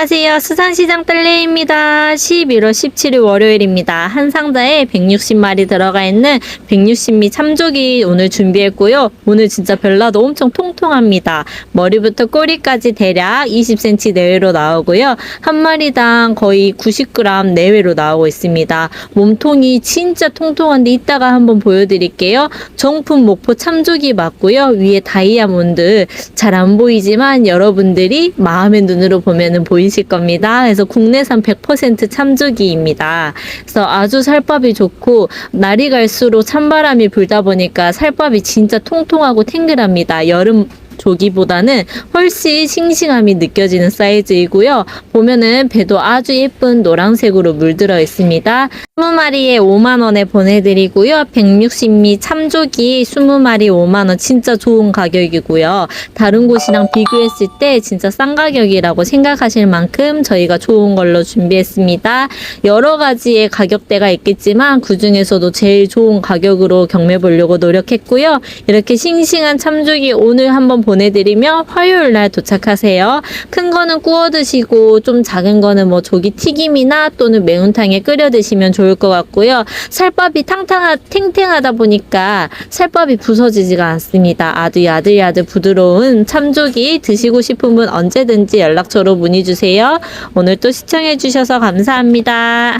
안녕하세요. 수산시장 딸내입니다. 11월 17일 월요일입니다. 한 상자에 160마리 들어가 있는 160미 참조기 오늘 준비했고요. 오늘 진짜 별나도 엄청 통통합니다. 머리부터 꼬리까지 대략 20cm 내외로 나오고요. 한 마리당 거의 90g 내외로 나오고 있습니다. 몸통이 진짜 통통한데 이따가 한번 보여드릴게요. 정품 목포 참조기 맞고요. 위에 다이아몬드 잘 안 보이지만 여러분들이 마음의 눈으로 보면은 보이 실 겁니다. 그래서 국내산 100% 참조기입니다. 그래서 아주 살밥이 좋고 날이 갈수록 찬바람이 불다 보니까 살밥이 진짜 통통하고 탱글합니다. 여름 조기보다는 훨씬 싱싱함이 느껴지는 사이즈이고요. 보면은 배도 아주 예쁜 노란색으로 물들어 있습니다. 20마리에 5만원에 보내드리고요. 160미 참조기 20마리 5만원 진짜 좋은 가격이고요. 다른 곳이랑 비교했을 때 진짜 싼 가격이라고 생각하실 만큼 저희가 좋은 걸로 준비했습니다. 여러 가지의 가격대가 있겠지만 그 중에서도 제일 좋은 가격으로 경매 보려고 노력했고요. 이렇게 싱싱한 참조기 오늘 한번 보내 드리면 화요일 날 도착하세요. 큰 거는 구워 드시고 좀 작은 거는 뭐 조기 튀김이나 또는 매운탕에 끓여 드시면 좋을 것 같고요. 살밥이 탕탕하, 탱탱하다 보니까 살밥이 부서지지가 않습니다. 아주 야들야들 부드러운 참조기 드시고 싶은 분 언제든지 연락처로 문의 주세요. 오늘 또 시청해 주셔서 감사합니다.